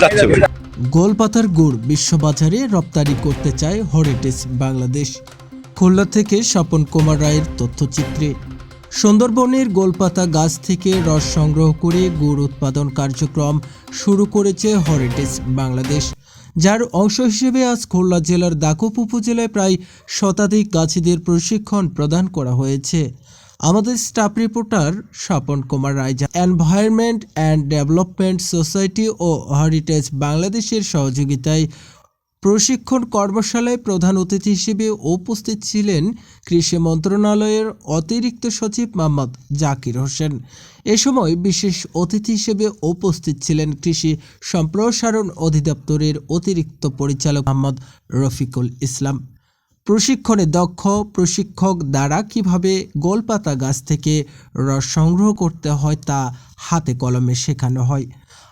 যাচ্ছে গোলপাতার গুড় বিশ্ববাজারে রপ্তানি করতে চায় হরিটেজ বাংলাদেশ খুলনা থেকে স্বপন কুমার রায়ের তথ্যচিত্রে। সুন্দরবনের গোলপাতা গাছ থেকে রস সংগ্রহ করে গুড় উৎপাদন কার্যক্রম শুরু করেছে হরিটেজ বাংলাদেশ যার অংশ হিসেবে আজ খুলনা জেলার দাকুপ উপজেলায় প্রায় শতাধিক গাছিদের প্রশিক্ষণ প্রদান করা হয়েছে। আমাদের staff reporter Swapan Kumar Roy environment and development society O heritage বাংলাদেশের সহযোগিতায় প্রশিক্ষণ কর্মশালায় প্রধান অতিথি হিসেবে উপস্থিত ছিলেন কৃষি মন্ত্রণালয়ের অতিরিক্ত সচিব মোহাম্মদ জাকির হোসেন। এ সময় বিশেষ অতিথি হিসেবে উপস্থিত ছিলেন কৃষি সম্প্রসারণ অধিদপ্তরের অতিরিক্ত পরিচালক মোহাম্মদ রফিকুল ইসলাম। প্রশিক্ষণে দক্ষ প্রশিক্ষক দ্বারা কীভাবে গোলপাতা গাছ থেকে রস সংগ্রহ করতে হয় তা হাতে কলমে শেখানো হয়।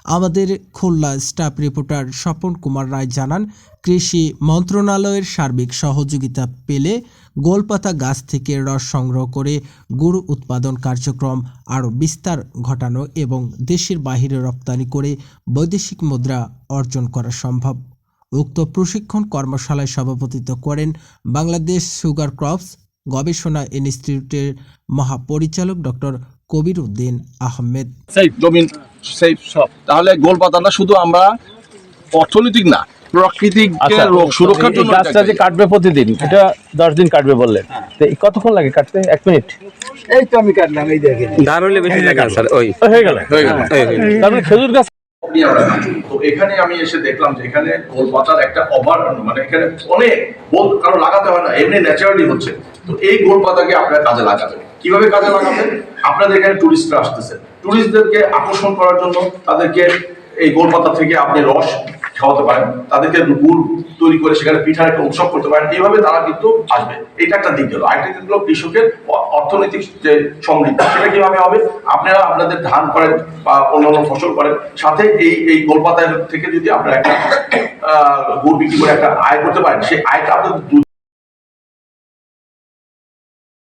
আমাদের খুলনা স্টাফ রিপোর্টার স্বপন কুমার রায় জানান, কৃষি মন্ত্রণালয়ের সার্বিক সহযোগিতা পেলে গোলপাতা গাছ থেকে রস সংগ্রহ করে গুড় উৎপাদন কার্যক্রম আরও বিস্তার ঘটানো এবং দেশের বাহিরে রপ্তানি করে বৈদেশিক মুদ্রা অর্জন করা সম্ভব। উক্ত প্রশিক্ষণ কর্মশালায় সভাপতিত্ব করেন বাংলাদেশ সুগার ক্রপস গবেষণা ইনস্টিটিউটের মহাপরিচালক ডক্টর কবির উদ্দিন আহমেদ। জমিন সেই সব। তাহলে গোল পাতাটা শুধু আমরা অর্থনৈতিক না প্রাকৃতিক আচ্ছা সুরক্ষার জন্য গাছটা যে কাটবে প্রতিদিন এটা দশ দিন কাটবে বললেন। তো কতক্ষণ লাগে কাটতে? এক মিনিট। এই তো আমি কাটলাম এই দেখেন। ধার হলে বেশি স্যার ওই। হয়ে গেল? হয়ে গেল। তারপরে খেজুর গাছ নিয়ে আমরা তো এখানে আমি এসে দেখলাম যে এখানে গোলপাতার একটা অভার মানে এখানে অনেক বল কারও লাগাতে হয় না, এমনি ন্যাচারালি হচ্ছে। তো এই গোলপাতাকে আপনারা কাজে লাগাবেন। কীভাবে কাজে লাগাবেন? আপনাদের এখানে টুরিস্টরা আসতেছে। টুরিস্টদেরকে আকর্ষণ করার জন্য তাদেরকে এই গোলপাতা থেকে আপনি রস খাওয়াতে পারেন, তাদেরকে গুড় তৈরি করে সেখানে পিঠার একটা উৎসব করতে পারেন, এইভাবে তারা কিন্তু আসবে। এটা একটা দিক গেল। আরেকটা দিক হলো কৃষকের অর্থনৈতিক যে সমৃদ্ধি, সেটা কীভাবে হবে? আপনারা আপনাদের ধান করেন বা অন্যান্য ফসল করেন, সাথে এই এই গোলপাতা থেকে যদি আপনারা একটা গুড় বিক্রি করে একটা আয় করতে পারেন, সেই আয়টা আপনাদের